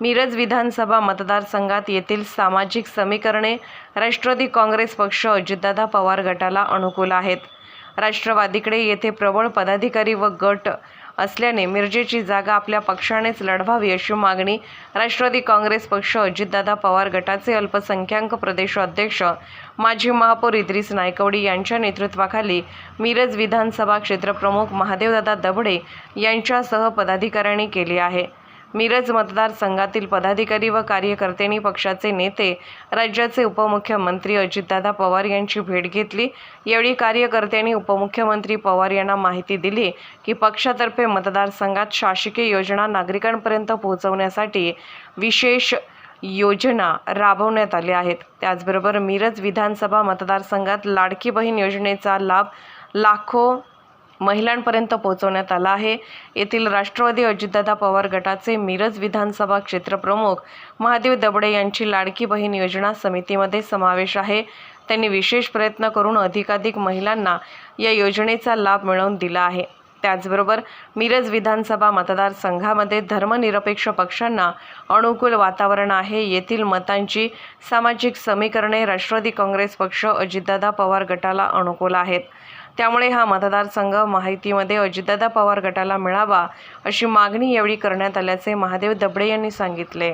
मिरज विधानसभा मतदारसंघात येथील सामाजिक समीकरणे राष्ट्रवादी काँग्रेस पक्ष अजितदादा पवार गटाला अनुकूल आहेत. राष्ट्रवादीकडे येथे प्रबळ पदाधिकारी व गट असल्याने मिरजेची जागा आपल्या पक्षानेच लढवावी अशी मागणी राष्ट्रवादी काँग्रेस पक्ष अजितदादा पवार गटाचे अल्पसंख्याक प्रदेश अध्यक्ष माजी महापौर इद्रिस नायकवडी यांच्या नेतृत्वाखाली मिरज विधानसभा क्षेत्रप्रमुख महादेवदादा दबडे यांच्यासह पदाधिकाऱ्यांनी केली आहे. मिरज मतदारसंघातील पदाधिकारी व कार्यकर्त्यांनी पक्षाचे नेते राज्याचे उपमुख्यमंत्री अजितदादा पवार यांची भेट घेतली. यावेळी कार्यकर्त्यांनी उपमुख्यमंत्री पवार यांना माहिती दिली की पक्षातर्फे मतदारसंघात शासकीय योजना नागरिकांपर्यंत पोहोचवण्यासाठी विशेष योजना राबवण्यात आल्या आहेत. त्याचबरोबर मिरज विधानसभा मतदारसंघात लाडकी बहीण योजनेचा लाभ लाखो महिलांपर्यंत पोहोचवण्यात आला आहे. येथील राष्ट्रवादी अजितदादा पवार गटाचे मिरज विधानसभा क्षेत्रप्रमुख महादेव दबडे यांची लाडकी बहीण योजना समितीमध्ये समावेश आहे. त्यांनी विशेष प्रयत्न करून अधिकाधिक महिलांना या योजनेचा लाभ मिळवून दिला आहे. त्याचबरोबर मिरज विधानसभा मतदारसंघामध्ये धर्मनिरपेक्ष पक्षांना अनुकूल वातावरण आहे. येथील मतांची सामाजिक समीकरणे राष्ट्रवादी काँग्रेस पक्ष अजितदादा पवार गटाला अनुकूल आहेत. त्यामुळे हा मतदारसंघ माहितीमध्ये अजितदादा पवार गटाला मिळावा अशी मागणी यावेळी करण्यात आल्याचे महादेव दबडे यांनी सांगितले.